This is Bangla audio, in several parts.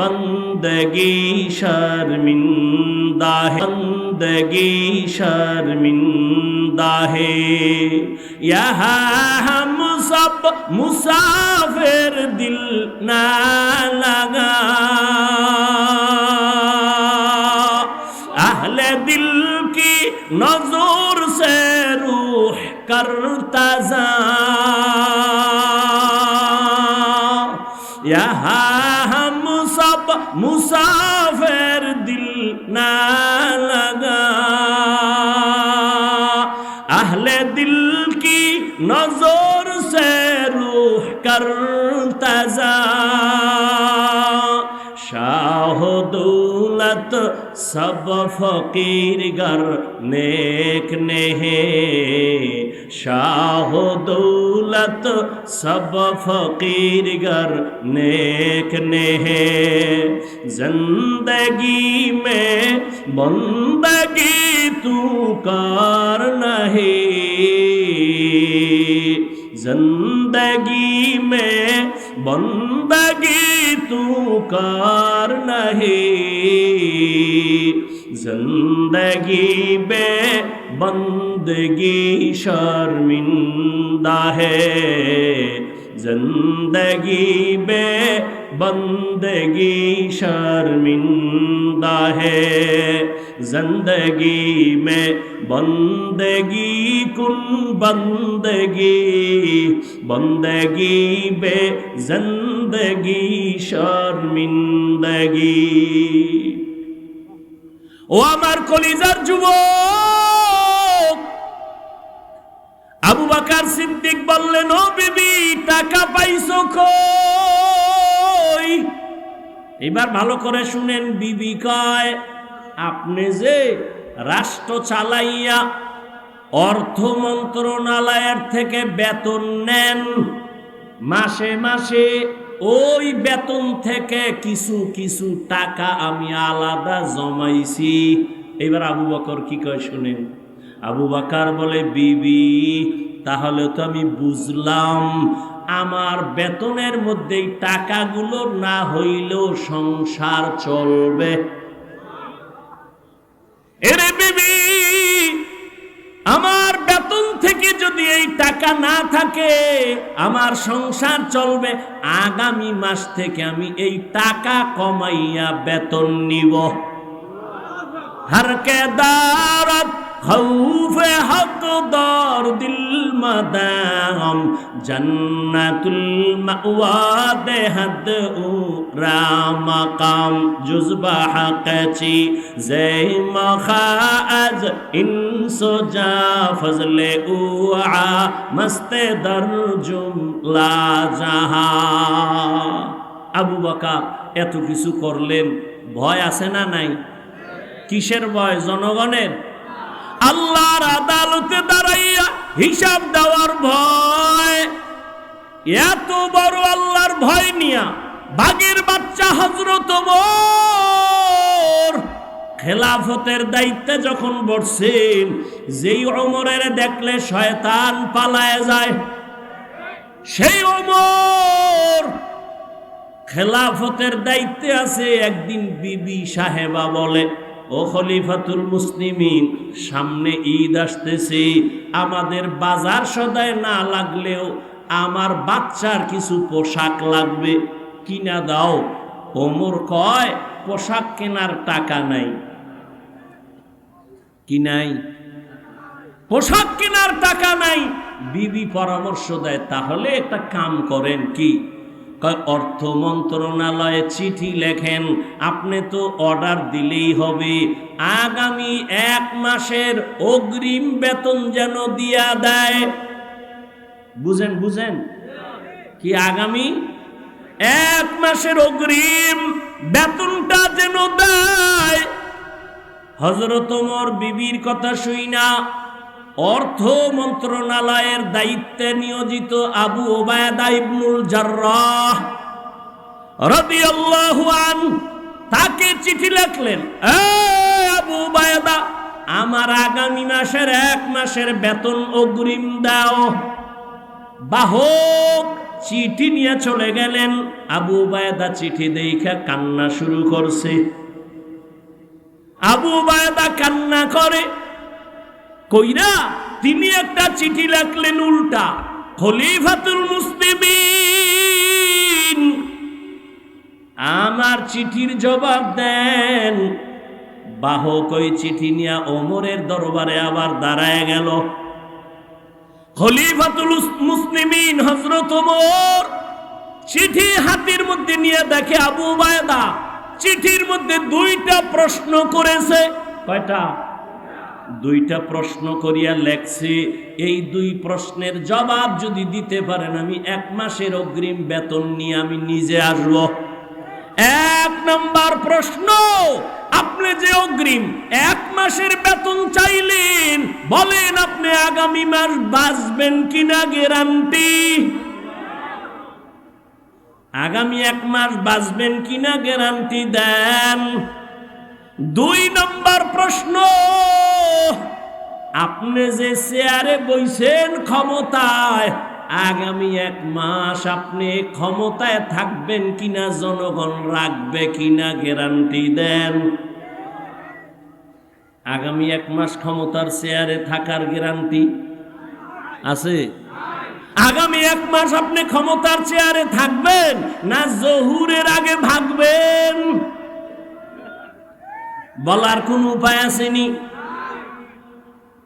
বন্দগি শর্মিন্দা হে বন্দগি শর্মিন্দা হে ইহা হম সব মুসাফির দিল না লাগা। আহলে দিল কি নজর সে রুহ কর তাজা মুসাফের দিল না লাগা। আহলে দিল কি নজর সে রুহ কর তাজা। শাহ দৌলত সব ফকির গর নেক নেহে। शाह दौलत सब फकीर गर नेक ने ज़िंदगी में बंदगी तू कार नहीं। ज़िंदगी में बंदगी तू कार नहीं। ज़िंदगी बे بندگی شرمندہ ہے زندگی بے بندگی شرمندہ ہے زندگی میں بندگی کن بندگی بندگی بے زندگی شرمندگی ও আমার কলিজার যুবক বাকার সিদ্দিক বললেন, ও বিবি, টাকা পাইছো কই? এবার ভালো করে শুনেন, বিবি কয়, আপনি যে রাষ্ট্র চালাইয়া অর্থ মন্ত্রণালয়ের থেকে বেতন নেন, মাসে মাসে ওই বেতন থেকে কিছু কিছু টাকা আমি আলাদা জমাইছি। এবার আবু বকর কি কয় শুনেন? আবু বাকার বলে, বিবি তাহলে তো আমি বুঝলাম, আমার বেতনের মধ্যে টাকাগুলো না হইলেও সংসার চলবে। এরে বিবি, আমার বেতন থেকে যদি এই টাকা না থাকে, আমার সংসার চলবে। আগামী মাস থেকে আমি এই টাকা কমাইয়া বেতন নিব। হারকে দারত খৌফে হক দর দিল মদাম জন্নাতুল মাওয়া দেহদ উ রামাকাম জুজবা হাকচি জে মখাজ ইনসো যা ফজলে উআ মস্তে দর জুমলা জাহা আবু বকর এত কিছু করলেন, ভয় আছে না নাই? কিসের ভয়? জনগণের? আল্লাহর আদালতে দাঁড়াইয়া হিসাব দেওয়ার ভয়। এত বড় আল্লাহর ভয় নিয়া বাগের বাচ্চা হজরত খেলাফতের দায়িত্বে যখন বসছেন, যেই অমরের দেখলে শয়তান পালায় যায়। সেই অমর খেলাফতের দায়িত্বে আছে, একদিন বিবি সাহেবা বলে ও খলিফাতুল মুসলিমিন, সামনে ঈদ আসতেছে। আমাদের বাজার সদায় না লাগলেও আমার বাচ্চার কিছু পোশাক লাগবে। কিনা দাও। ওমর কয়, পোশাক কেনার টাকা নাই। কি নাই? পোশাক কেনার টাকা নাই। বিবি পরামর্শ দেয়, তাহলে একটা কাম করেন কি? অর্থ মন্ত্রণালয়ে চিঠি লেখেন, আপনি তো অর্ডার দিলেই হবে। আগামী এক মাসের অগ্রিম বেতন যেন দিয়া দেয়। বুঝেন বুঝেন? কি আগামী? এক মাসের অগ্রিম বেতনটা যেন দেয়। হজরতমর বিবির কথা শুই না। অর্থ মন্ত্রণালয়ের দায়িত্বে নিয়োজিত আবু ওবায়দা ইবনুল জার্রাহ রাদিয়াল্লাহু আন তাকে চিঠি লিখলেন, "এই আবু ওবায়দা আমার আগামী মাসের এক মাসের বেতন অগ্রিম দাও। বাহক, চিঠি নিয়ে চলে গেলেন। আবু বায়দা চিঠি দেখা কান্না শুরু করছে। আবু বায়দা কান্না করে কইরা তিনি একটা চিঠি লিখলেন উল্টা, খলিফাতুল মুসলিমিন। আমার চিঠির জবাব দেন, বাহক ওই চিঠি নিয়ে ওমরের দরবারে আবার দাঁড়ায় গেল। খলিফাতুল মুসলিমিন হজরত ওমর চিঠি হাতের মধ্যে নিয়ে দেখে আবু বায়দা চিঠির মধ্যে দুইটা প্রশ্ন করেছে। কয়টা? দুইটা প্রশ্ন করিয়া লেখছে, এই দুই প্রশ্নের জবাব যদি দিতে পারেন, আমি এক মাসের অগ্রিম বেতন নিয়ে আমি নিজে আসব। এক নাম্বার প্রশ্ন, আপনি যে অগ্রিম এক মাসের বেতন চাইলেন, বলেন আপনি আগামী মাস বাঁচবেন কিনা গ্যারান্টি? আগামী এক মাস বাঁচবেন কিনা গ্যারান্টি দেন। দুই নম্বর প্রশ্ন। আপনি যে চেয়ারে বইছেন ক্ষমতায়, আগামী এক মাস আপনি ক্ষমতায় থাকবেন কিনা, জনগণ রাখবে কিনা গ্যারান্টি দেন। আগামী এক মাস ক্ষমতার চেয়ারে থাকার গ্যারান্টি আছে? আগামী এক মাস আপনি ক্ষমতার চেয়ারে থাকবেন না, জহুরের আগে ভাগবেন। বলার কোন উপায় আসেনি।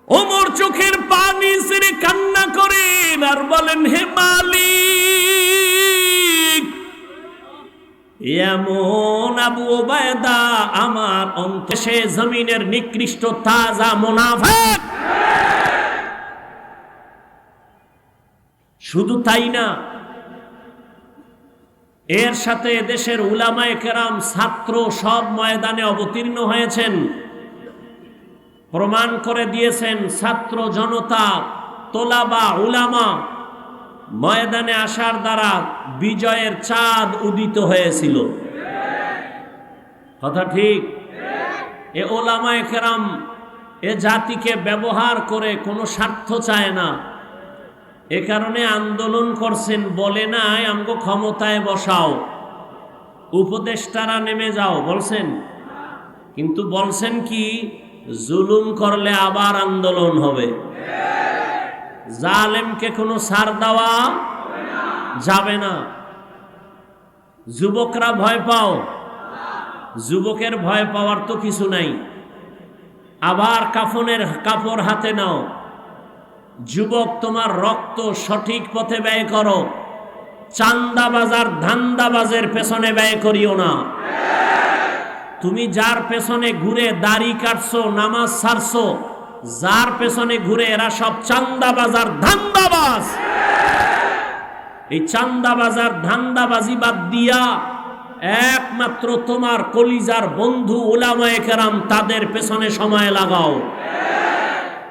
ওমর চোখের পানি ছেড়ে কান্না করেন আর বলেন, হে মালিক, এমন আবু ওবায়দা আমার অন্তশে জমিনের নিকৃষ্ট তাজা মোনাফেক শুধু তাই না এর সাথে দেশের উলামায় কেরাম ছাত্র সব ময়দানে অবতীর্ণ হয়েছেন। প্রমাণ করে দিয়েছেন ছাত্র জনতা, তোলাবা, উলামা ময়দানে আসার দ্বারা বিজয়ের চাঁদ উদিত হয়েছিল। কথা ঠিক? এ ওলামায় কেরাম এ জাতিকে ব্যবহার করে কোনো স্বার্থ চায় না। এ কারণে আন্দোলন করছেন, বলে নাই, আমগো ক্ষমতায় বসাও। উপদেষ্টারা নেমে যাও, বলছেন। কিন্তু বলছেন কি, জুলুম করলে আবার আন্দোলন হবে। জালেমকে কোনো সার দেওয়া যাবে না। যুবকরা ভয় পাও। যুবকের ভয় পাওয়ার তো কিছু নাই। আবার কাফনের কাপড় হাতে নাও। যুবক, তোমার রক্ত সঠিক পথে ব্যয় করো। চান্দাবাজার ধান্দাবাজের পেছনে ব্যয় করিও না। তুমি যার পেছনে ঘুরে দাড়ি কাটছো, নামাজ ছাড়ছো যার পেছনে ঘুরে এরা সব চান্দাবাজার ধান্দাবাজ। এই চান্দাবাজার ধান্দাবাজি বাদ দিয়া একমাত্র তোমার কলিজার বন্ধু ওলামায়ে কেরাম তাদের পেছনে সময় লাগাও।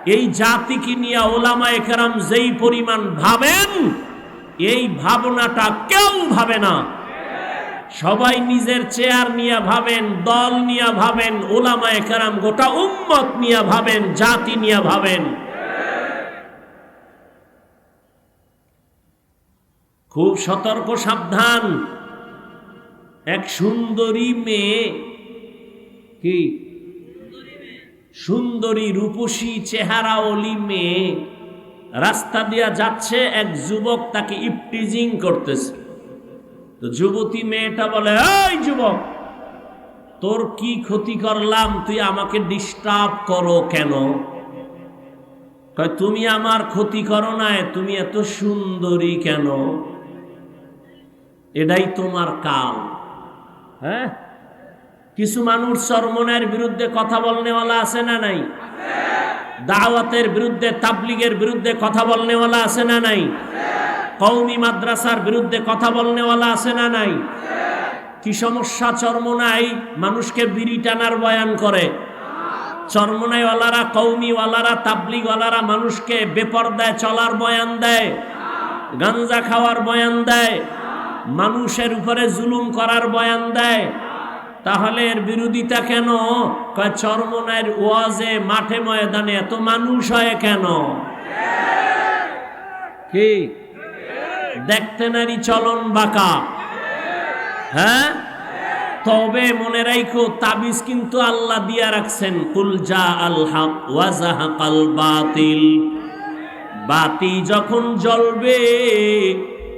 এই জাতিকে নিয়ে ওলামায়ে কেরাম যেই পরিমাণ ভাবেন, এই ভাবনাটা কেউ ভাবে না। সবাই নিজের চেয়ার নিয়ে ভাবেন, দল নিয়ে ভাবেন, ওলামায়ে কেরাম গোটা উম্মত নিয়ে ভাবেন, জাতি নিয়ে ভাবেন। খুব সতর্ক, সাবধান। এক সুন্দরী মেয়ে, কি? সুন্দরী রূপসী চেহারা অলি মেয়ে রাস্তা দিয়া যাচ্ছে, এক যুবক তাকে ইপটিজিং করতেছে। তো যুবতী মেয়েটা বলে, এই যুবক, তোর কি ক্ষতি করলাম? তুই আমাকে ডিস্টার্ব করো কেন? তুমি আমার ক্ষতি করো না তুমি এত সুন্দরী কেন? এটাই তোমার কাল। হ্যাঁ? কিছু মানুষ চরমনের বিরুদ্ধে কথা বলনেওয়ালা আছে না নাই? দাওয়াতের বিরুদ্ধে, তাবলিগের বিরুদ্ধে কথা বলনেওয়ালা আছে না নাই? কৌমি মাদ্রাসার বিরুদ্ধে কথা বলনেওয়ালা আছে না নাই? কি সমস্যা? চর্ম নাই মানুষকে বিড়ি টানার বয়ান করে। চরমনাইওয়ালারা কৌমিওয়ালারা তাবলিগওয়ালারা মানুষকে বেপরদায় চলার বয়ান দেয়, গাঞ্জা খাওয়ার বয়ান দেয়, মানুষের উপরে জুলুম করার বয়ান দেয়। তাহলে এর বিরোধিতা কেন? কয়, চরমনায়ের ওয়াজে মাঠে ময়দানে এত মানুষ হয় কেন? কি? দেখতে নারী চলন বাঁকা। হ্যাঁ? তবে মনে রাখো তাবিজ কিন্তু আল্লাহ দিয়া রাখছেন। কুল যা আল হক ওয়াজাহাকাল বাতিল। বাতি যখন জ্বলবে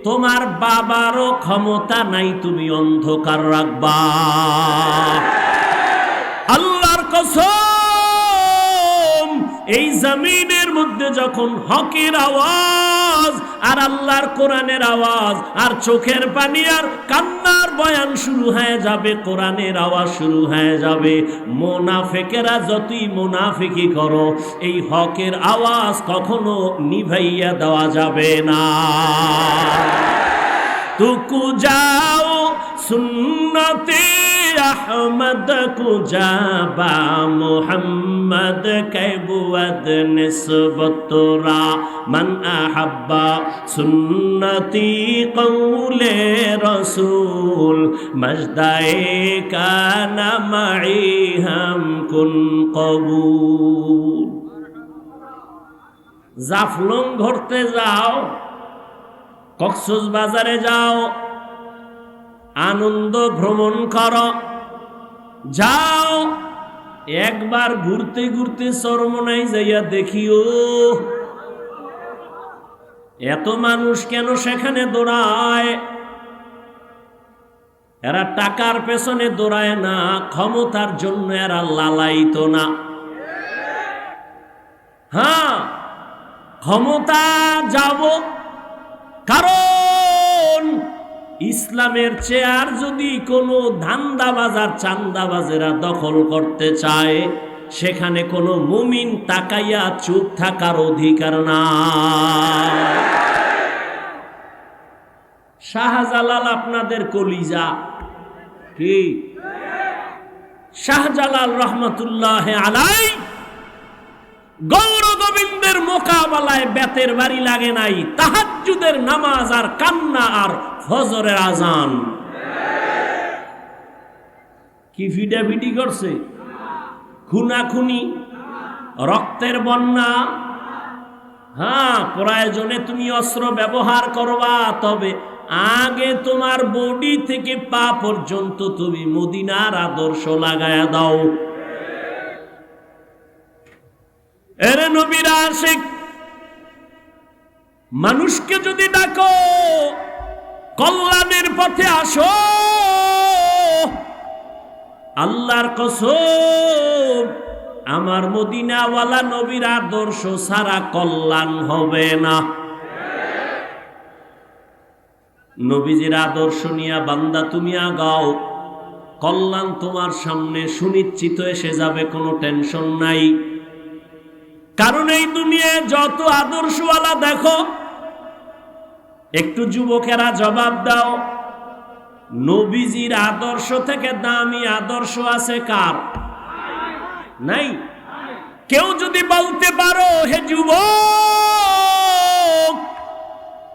তোমার বাবারও ক্ষমতা নাই তুমি অন্ধকার রাখবা। এই জমিনের মধ্যে যখন হকের আওয়াজ আর আল্লাহর কোরআনের আওয়াজ আর চোখের পানি আর কান্নার বয়ান শুরু হয়ে যাবে, কোরআনের আওয়াজ শুরু হয়ে যাবে। মোনাফেকেরা যতই মোনাফেকি করো, এই হকের আওয়াজ কখনো নিভাইয়া দেওয়া যাবে না। तुकु আহমদ কু যাবা মোহাম্মদ কেবুয়দ নিসবতরা। মন আহাব্বা সুন্নতি কৌলে রসুল মজদাই কানামাই হাম কুন কবু জাফলং ঘুরতে যাও কক্সুস বাজারে যাও, আনন্দ ভ্রমণ করো। যাও, একবার ঘুরতে ঘুরতে চরমনাই যাইয়া দেখিও। এত মানুষ কেন সেখানে দৌড়ায়? এরা টাকার পেছনে দৌড়ায় না, ক্ষমতার জন্য এরা লালাইতো না। হ্যাঁ ক্ষমতা যাব। কারণ ইসলামের চেয়ার যদি কোনো ধান্দাবাজার চান্দাবাজেরা দখল করতে চায়, সেখানে কোনো মুমিন তাকাইয়া চুপ থাকার অধিকার না শাহজালাল আপনাদের কলিজা কি? শাহজালাল রহমতুল্লাহ আলাই গৌর গোবিন্দের মোকাবেলায় বেতের বাড়ি লাগে নাই, তাহাজ্জুদের নামাজ আর কান্না আর ফজরের আজান। কি ফিডাফিডি করছে? খুনাখুনি, রক্তের বন্যা। হ্যাঁ প্রয়োজনে তুমি অস্ত্র ব্যবহার করবা, তবে আগে তোমার বডি থেকে পা পর্যন্ত তুমি মদিনার আদর্শ লাগায়া দাও। এরে নবীর আশিক, মানুষকে যদি ডাকো কল্যাণের পথে আসো। আল্লাহর কসম, আমার মদিনাওয়ালা নবীর আদর্শ সারা কল্যাণ হবে না। নবীজির আদর্শ নিয়া বান্দা তুমি আগাও। কল্যাণ তোমার সামনে সুনিশ্চিত এসে যাবে, কোনো টেনশন নাই। কারণ এই দুনিয়ায় যত আদর্শওয়ালা দেখো একটু যুবকেরা জবাব দাও। নবীজির আদর্শ থেকে দামি আদর্শ আছে কার? নাই? কেউ যদি বলতে পারো, হে যুবক,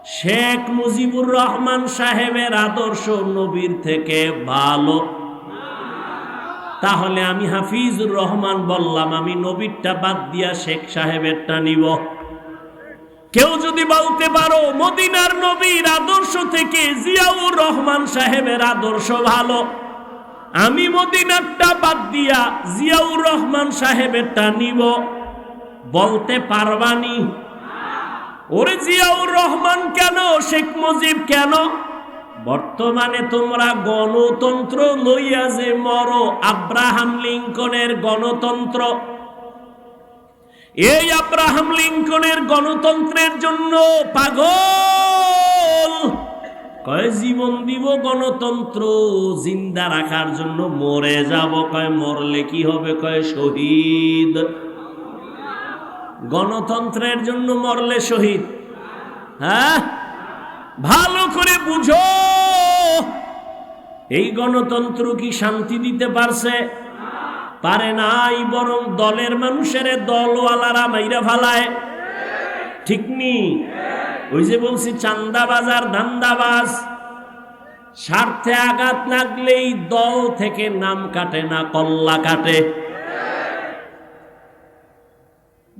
শেখ মুজিবুর রহমান সাহেবের আদর্শ নবীর থেকে ভালো। তাহলে আমি হাফিজুর রহমান বললাম, আমি নবীরটা বাদ দিয়া শেখ সাহেবেরটা নিব। কেউ যদি বলতে পারো, মদিনার নবীর আদর্শ থেকে জিয়াউর রহমান সাহেবের আদর্শ ভালো। আমি মদিনারটা বাদ দিয়া জিয়াউর রহমান সাহেবেরটা নিব। বলতে পারবানি ওরে জিয়াউর রহমান কেন? শেখ মুজিব কেন? বর্তমানে তোমরা গণতন্ত্র লইয়া যে মরো, আব্রাহাম লিঙ্কনের গণতন্ত্র। এই আব্রাহাম লিঙ্কনের গণতন্ত্রের জন্য পাগল। কয়, জীবন দিব গণতন্ত্র, জিন্দা রাখার জন্য মরে যাব, কয়, মরলে কি হবে, কয়, শহীদ। গণতন্ত্রের জন্য মরলে শহীদ। হ্যাঁ? ভালো করে বুঝো। এই গণতন্ত্র কি শান্তি দিতে পারছে? পারে নাই, বরং দলের মানুষের দলওয়ালারা মাইরা ফালায়। ঠিক নি? ওই যে বলছি, চান্দাবাজার ধান্দাবাজ। স্বার্থে আঘাত লাগলেই দল থেকে নাম কাটে না কল্লা কাটে।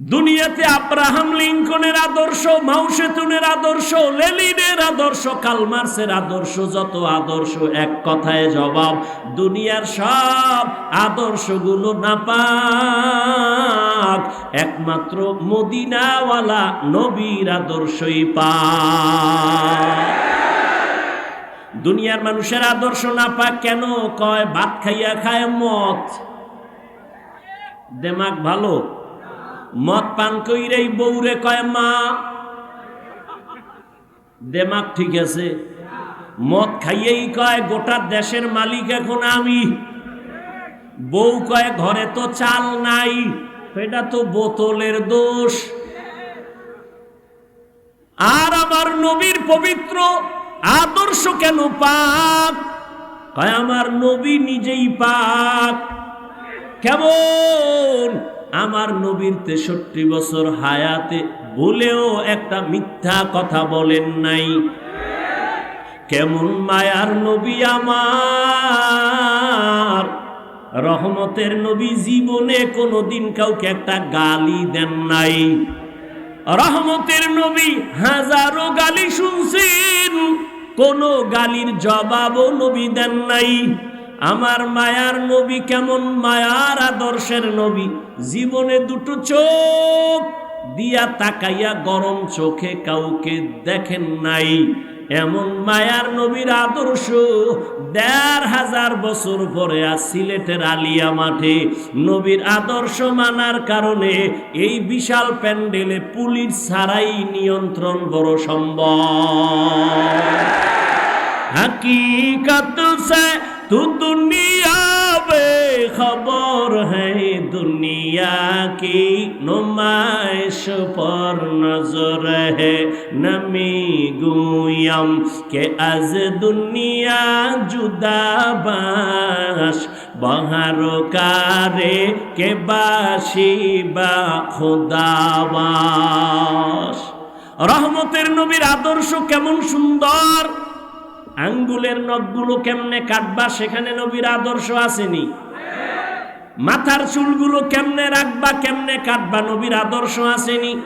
দুনিয়াতে আব্রাহাম লিঙ্কনের আদর্শ, মাউসেতুনের আদর্শ, লেলিনের আদর্শ, কালমার্সের আদর্শ, যত আদর্শ এক কথায় জবাব, দুনিয়ার সব আদর্শগুলো না পাক একমাত্র মদিনাওয়ালা নবীর আদর্শই পা দুনিয়ার মানুষের আদর্শ না পাক কেন? কয়, ভাত খাইয়া খায় মত দেমাগ ভালো? মদ পান কইরেই বউরে কয়, মা, দেমাগ ঠিক আছে। মদ খাইয়েই কয়, গোটা দেশের মালিক এখন আমি। বউ কয়, ঘরে তো চাল নাই, এটা তো বোতলের দোষ। আর আমার নবীর পবিত্র আদর্শ কেন পাক? আমার নবী নিজেই পাক। কেমন আমার নবীর তেষট্টি বছর হায়াতে বলেও একটা মিথ্যা কথা বলেন নাই। কেমন মায়ার নবী আমার। রহমতের নবী জীবনে কোনোদিন কাউকে একটা গালি দেন নাই। রহমতের নবী হাজারো গালি শুনছেন, কোন গালির জবাবও নবী দেন নাই। আমার মায়ার নবী কেমন মায়ার আদর্শের নবী? জীবনে দুটো চোখ দিয়া তাকাইয়া গরম চোখে কাউকে দেখেন নাই। এমন মায়ার নবীর আদর্শ দেড় হাজার বছর পরে সিলেটের আলিয়া মাঠে নবীর আদর্শ মানার কারণে এই বিশাল প্যান্ডেলে পুলিশ ছাড়াই নিয়ন্ত্রণ বড় সম্ভব। হাকিকত সে तू दुनिया बेखबर है दुनिया की नुमाइश पर नजर है नमी गुयम के अज दुनिया जुदा बाश बहार कारे के बाशी বা খুদাবাস রহমতের নবীর আদর্শ কেমন সুন্দর আঙ্গুলের নখগুলো কেমনে কাটবা সেখানে নবীর আদর্শ আসেনি। মাথার চুলগুলো কেমনে রাখবা, কেমনে কাটবা নবীর আদর্শ আসেনি।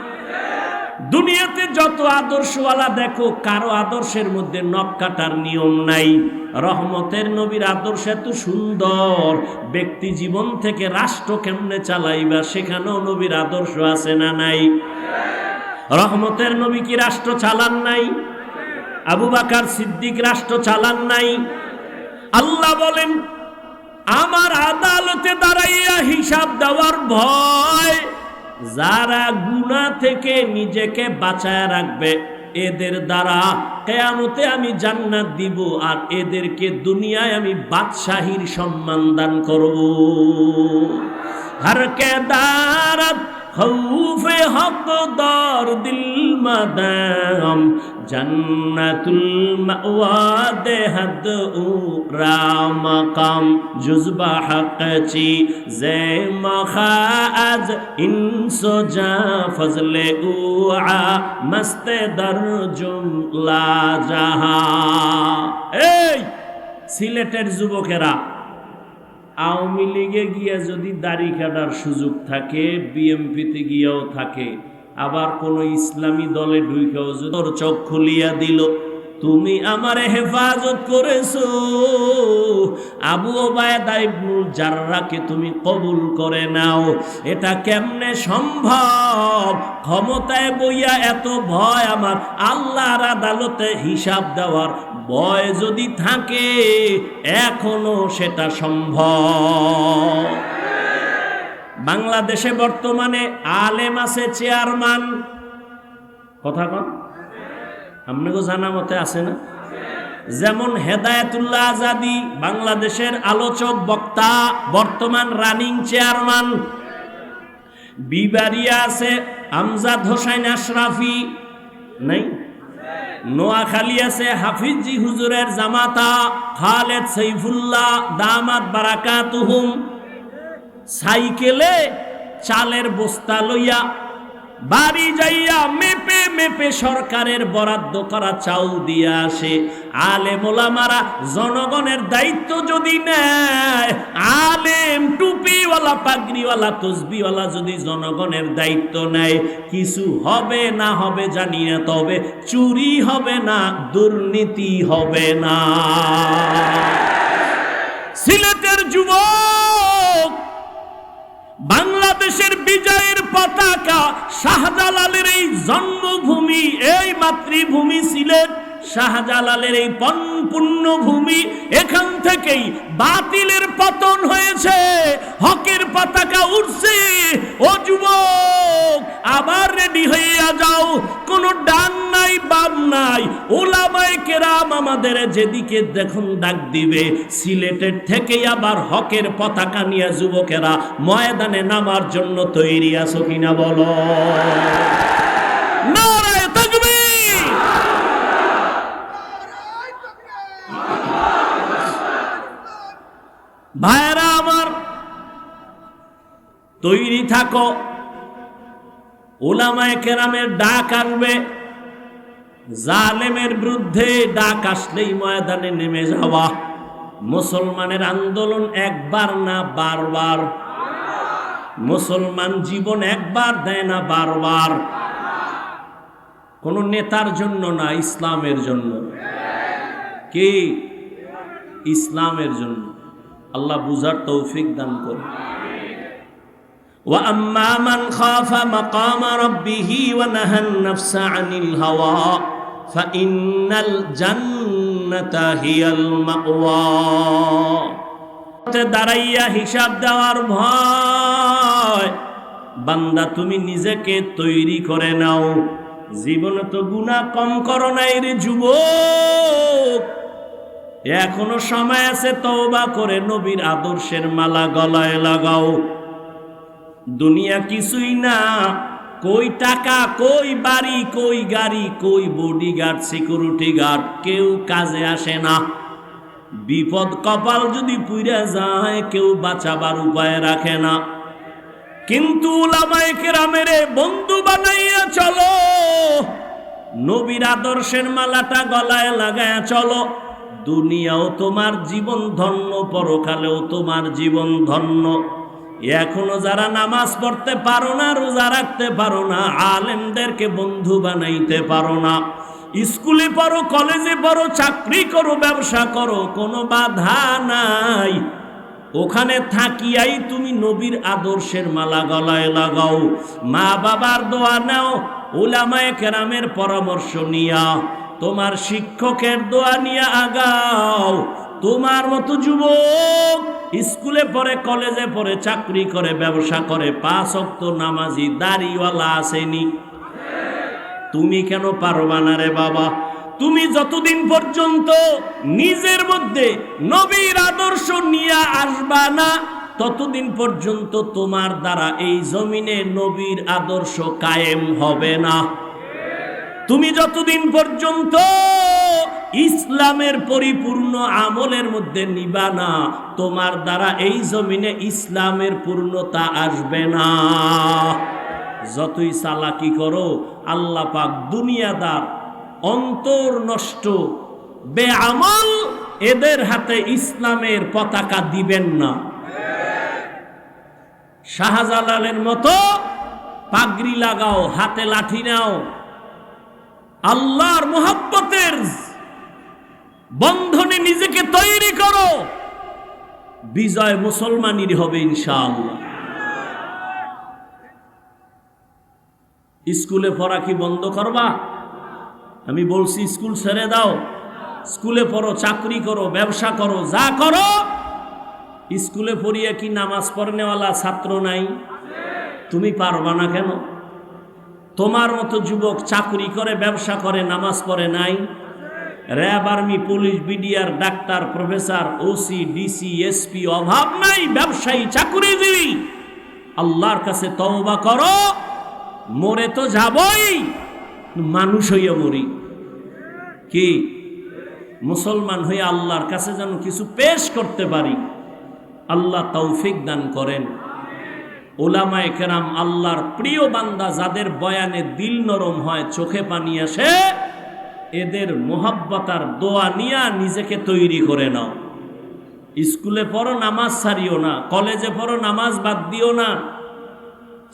দুনিয়াতে যত আদর্শওয়ালা দেখো, কারও আদর্শের মধ্যে নখ কাটার নিয়ম নাই। রহমতের নবীর আদর্শ এত সুন্দর। ব্যক্তি জীবন থেকে রাষ্ট্র কেমনে চালাইবা, সেখানেও নবীর আদর্শ আছে না নাই? রহমতের নবী কি রাষ্ট্র চালান নাই? আবু বাকার সিদ্দিক রাষ্ট্র চালান নাই। আল্লাহ বলেন, আমার আদালতে দাঁড়াইয়া হিসাব দেওয়ার ভয় যারা গুণা থেকে নিজেকে বাঁচায় রাখবে, এদের দ্বারা কেয়ামতে আমি জান্নাত দিব আর এদেরকে দুনিয়ায় আমি বাদশাহীর সম্মান দান করব। হর কে দারাত হক দর দিল মাদাম জান্নাতুল মাওয়া দেহাদ রামাকাম জুজবা হকচি জে মখাজ ইনসো জা ফজলে উআ মস্তে দর জুমলা জাহা। এই সিলেটের যুবকেরা, আওয়ামী লীগে গিয়ে যদি দাড়ি কাটার সুযোগ থাকে, বিএমপিতে গিয়েও থাকে আবার কোন ইসলামী দলে চোখ খুলিয়া দিল, তুমি আমার হেফাজত করেছ। আবু ওবায়দা জাররাকে তুমি কবুল করে নাও। এটা কেমনে সম্ভব? ক্ষমতায় বইয়া এত ভয় আমার। আল্লাহর আদালতে হিসাব দেওয়ার ভয় যদি থাকে, এখনও সেটা সম্ভব। বাংলাদেশে বর্তমানে আলেম আছে চেয়ারম্যান। কথা কন। আপনাকে জানা মতে আছে না? যেমন হেদায়েতুল্লাহ আজাদি বাংলাদেশের আলোচক, বক্তা, বর্তমান রানিং চেয়ারম্যান। বিবারিয়া আছে আমজাদ হোসাইন আশরাফি। নাই? নোয়াখালী আছে হাফিজি হুজুরের জামাতা খালেদ সৈফুল্লাহ, দামাত বারাকাতুহুম। সাইকেলে চালের বস্তা লইয়া বাড়ি যাইয়া মেপে মেপে সরকারের বরাদ্দ করা চাউল দিয়ে আসে। আলে মোলামারা জনগণের দায়িত্ব যদি নেয়, আলেম টুপিওয়ালা, পাগড়িওয়ালা, তসবিওয়ালা যদি জনগণের দায়িত্ব নেয়, কিছু হবে না হবে জানি না, তবে চুরি হবে না, দুর্নীতি হবে না। সিলেটের যুবক বাংলাদেশের বিজয়ের পতাকা শাহজালালের এই জন্মভূমি এই মাতৃভূমি সিলেট। শাহজালালের এই পূর্ণভূমি এখান থেকেই বাতিলের পতন হয়েছে। হকের পতাকা উঠছে ও যুবক, আবার রেডি হইয়া যাও। কোনো ডান নাই, বাম নাই। ওলামায় কেরাম আমাদের যেদিকে দেখুন ডাক দিবে। সিলেটের থেকেই আবার হকের পতাকা নিয়ে যুবকেরা ময়দানে নামার জন্য তৈরি আছো কিনা বলো। নারায়ে ভাইরা আমার, তৈরি থাকো। ওলামায় কেরামের ডাক আসবে। জালেমের বিরুদ্ধে ডাক আসলেই ময়দানে নেমে যাওয়া। মুসলমানের আন্দোলন একবার না বারবার। মুসলমান জীবন একবার দেয় না বারবার। কোন নেতার জন্য না, ইসলামের জন্য। কি? ইসলামের জন্য। আল্লাহ বুঝার তৌফিক দান করে وأما من خاف مقام ربه ونهى النفس عن الهوى فإن الجنة هي المأوى দাঁড়াইয়া হিসাব দেওয়ার ভয় বান্দা তুমি নিজেকে তৈরি করে নাও জীবনে তো গুণা কম করো নাই রে যুবক এখনও সময় আছে তওবা করে নবীর আদর্শের মালা গলায় লাগাও। দুনিয়া কিছুই না। কই টাকা, কই বাড়ি, কই গাড়ি, কই বডিগার্ড সিকিউরিটি গার্ড কেউ কাজে আসে না। বিপদ কপাল যদি পুইরা যায়, কেউ বাঁচাবার উপায় রাখে না। কিন্তু বন্ধু বানাইয়া চলো। নবীর আদর্শের মালাটা গলায় লাগায়া চলো। দুনিয়াও তোমার জীবন ধন্য, পরকালেও তোমার জীবন ধন্য। এখনও যারা নামাজ পড়তে পারো না, রোজা রাখতে পারো না, আলেমদেরকে বন্ধু বানাইতে পারো না। স্কুলে পড়ো, কলেজে পড়ো, চাকরি করো, ব্যবসা করো, কোনো বাধা নাই। ওখানে থাকিয়াই তুমি নবীর আদর্শের মালা গলায় লাগাও। মা বাবার দোয়া নাও, ওলামায়ে কেরামের পরামর্শ নিয়া। তোমার শিক্ষকের দোয়া নিয়ে আগাও। তোমার মতো যুবক স্কুলে পড়ে, কলেজে পড়ে, চাকরি করে, ব্যবসা করে, পাঁচ অক্ত নামাজি, দাড়িওয়ালা আসেনি। তুমি কেন পারবা না রে বাবা? তুমি যতদিন পর্যন্ত নিজের মধ্যে নবীর আদর্শ নিয়ে আসবা না, ততদিন পর্যন্ত তোমার দ্বারা এই জমিনে নবীর আদর্শ কায়েম হবে না। তুমি যতদিন পর্যন্ত ইসলামের পরিপূর্ণ আমলের মধ্যে নিবা না, তোমার দ্বারা এই জমিনে ইসলামের পূর্ণতা আসবে না। যতই চালাকি করো, আল্লাহ পাক দুনিয়াদার অন্তর নষ্ট, বেআমল এদের হাতে ইসলামের পতাকা দিবেন না। শাহজালালের মতো পাগড়ি লাগাও, হাতে লাঠি নাও আল্লাহর মোহাব্বতের বন্ধনে নিজেকে তৈরি করো। বিজয় মুসলমানের হবে ইনশাআল্লাহ। স্কুলে পড়া কি বন্ধ করবা? আমি বলছি, স্কুল ছেড়ে দাও। স্কুলে পড়ো, চাকরি করো, ব্যবসা করো, যা করো। স্কুলে পড়িয়ে কি নামাজ পড়নেওয়ালা ছাত্র নাই? তুমি পারবা না কেন? তোমার মতো যুবক চাকরি করে, ব্যবসা করে, নামাজ পড়ে নাই? RAB army, police, BDR, doctor, professor OC DC SP অভাব নাই, ব্যবসায়ী, চাকুরিজীবী। আল্লাহর কাছে তওবা করো, মরে তো যাবই, মানুষ হইয়া মরি। কি? মুসলমান হয়ে আল্লাহর কাছে যেন কিছু পেশ করতে পারি, আল্লাহ তৌফিক দান করেন। ওলামায়ে কেরাম আল্লাহর প্রিয় বান্দা যাদের বয়ানে দিল নরম হয়, চোখে পানি আসে, এদের মোহাব্বতার দোয়া নিয়া নিজেকে তৈরি করে নাও। স্কুলে পড়ো, নামাজ ছাড়িও না। কলেজে পড়ো, নামাজ বাদ দিও না।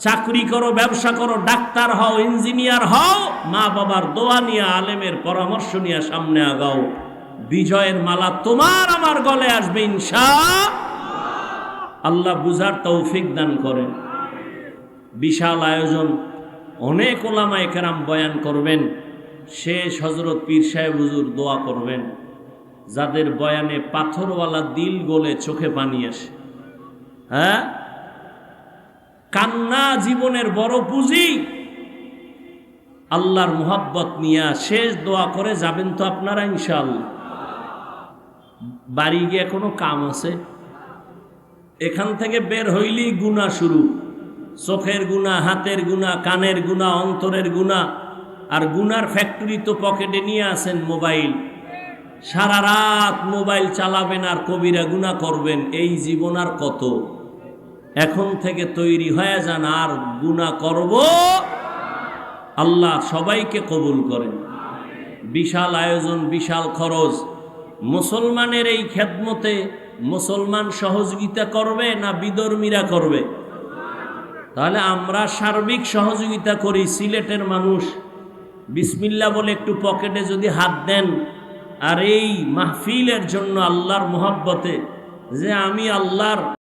চাকরি করো, ব্যবসা করো, ডাক্তার হও, ইঞ্জিনিয়ার হও মা বাবার দোয়া নিয়ে, আলেমের পরামর্শ নিয়ে সামনে আগাও। বিজয়ের মালা তোমার আমার গলে আসবে, ইনশা আল্লাহ বুঝার তৌফিক দান করেন। বিশাল আয়োজন। অনেক ওলামায়ে কেরাম বয়ান করবেন। শেষ হজরত পীর সাহেব হুজুর দোয়া করবেন। যাদের বয়ানে পাথরওয়ালা দিল গলে চোখে পানি আসে। হ্যাঁ? কান্না জীবনের বড় পুঁজি। আল্লাহর মোহাব্বত নিয়ে শেষ দোয়া করে যাবেন তো আপনারা ইনশাআল্লাহ। বাড়ি গিয়ে কোনো কাম আছে? এখান থেকে বের হইলেই গুণা শুরু। চোখের গুণা হাতের গুণা কানের গুণা অন্তরের গুণা আর গুনার ফ্যাক্টরি তো পকেটে নিয়ে আসেন মোবাইল। সারা রাত মোবাইল চালাবেন আর কবিরা গুণা করবেন, এই জীবন আর কত? এখন থেকে তৈরি হয়ে যান আর গুণা করব। আল্লাহ সবাইকে কবুল করেন। বিশাল আয়োজন, বিশাল খরচ। মুসলমানের এই খেদমতে মুসলমান সহযোগিতা করবে না বিদর্মীরা করবে? তাহলে আমরা সার্বিক সহযোগিতা করি, সিলেটের মানুষ। বিসমিল্লা বলে একটু পকেটে যদি হাত দেন, আর এই মাহফিলের জন্য আল্লাহর মোহাব্বতে যে আমি আল্লাহর